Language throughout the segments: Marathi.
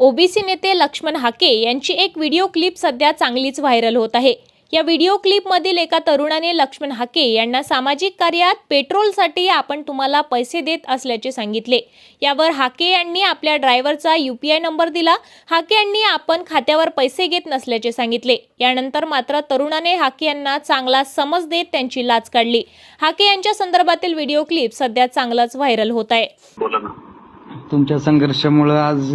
ओबीसी नेते लक्ष्मण हाके यांची एक व्हिडिओ क्लिप सध्या चांगलीच व्हायरल होत आहे. या व्हिडिओ क्लिपमधील एका तरुणाने लक्ष्मण हाके यांना सामाजिक कार्यात पेट्रोलसाठी आपण तुम्हाला पैसे देत असल्याचे सांगितले. यावर हाके यांनी आपल्या ड्रायव्हरचा यू पी आय नंबर दिला. हाके यांनी आपण खात्यावर पैसे घेत नसल्याचे सांगितले. यानंतर मात्र तरुणाने हाके यांना चांगला समज देत त्यांची लाच काढली. हाके यांच्या संदर्भातील व्हिडिओ क्लिप सध्या चांगलाच व्हायरल होत आहे. तुमच्या संघर्षामुळं आज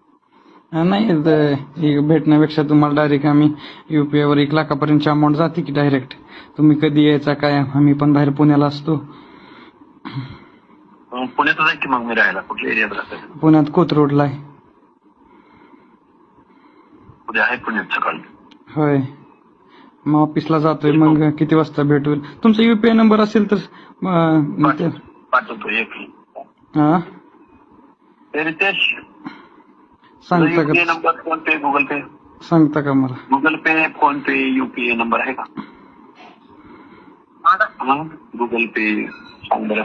नाही भेटण्यापेक्षा तुम्हाला डायरेक्ट आम्ही UPI वर एक लाखापर्यंतची अमाऊंट जाते की डायरेक्ट तुम्ही कधी यायचा काय? आम्ही पण बाहेर पुण्याला असतो. मग पुण्यातच आहे की मग मी राहायला? कुठल्या एरियात राहतो? पुण्यात कोथ रोडला आहे. उद्या आहे पुण्यात सकाळी? होय. मग ऑफिसला जातोय मग किती वाजता भेटू? तुमचा युपीआय नंबर असेल तर पाठवतो एक हा? रितेश. सांगता युपीआय का number PhonePe Google Pay. सांगता का मला Google Pay PhonePe UPI number आहे का हा। गुगल पे सांग बरं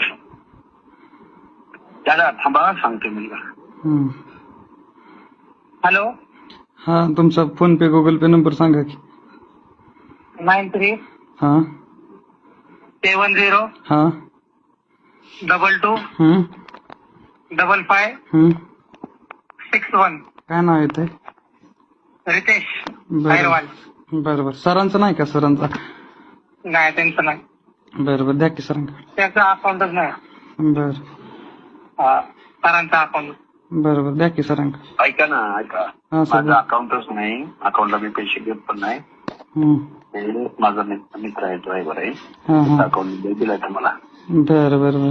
दादा थांबा सांगते मुलगा हम्म. हॅलो? हा तुमचा PhonePe Google Pay number सांगा की। नाईन थ्री हा। सेवन झिरो हा। डबल टू हम्म। डबल फाय हम्म। Six one. काय नाव येत आहे रितेश बरं. हैरवाल बरं बरं. सरांचं नाही का? सरांचा? नाही त्यांचं नाही. बरं बरं. द्या की सरांकडे त्याचं अकाउंटच नाही. बरं. हा, सरांचं अकाउंट बरं बरं. द्या की सरांकडे ऐका ना ऐका. हा सर. माझं अकाउंटच नाही. अकाउंटला मी पैसे घेत पण नाही. हे माझा मित्र मित्र आहे ड्रायव्हर आहे. हा हा. अकाउंट दिलाय तुम्हाला. बरं बरं बरं.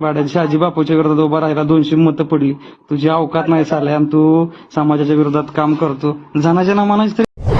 वाड्याच्या शहाजी बापूच्या विरोधात उभा राहिला दोनशे मतं पडली. तुझी अवकात नाही चालय आणि तू समाजाच्या विरोधात काम करतो. जनाच्या नामानाच तरी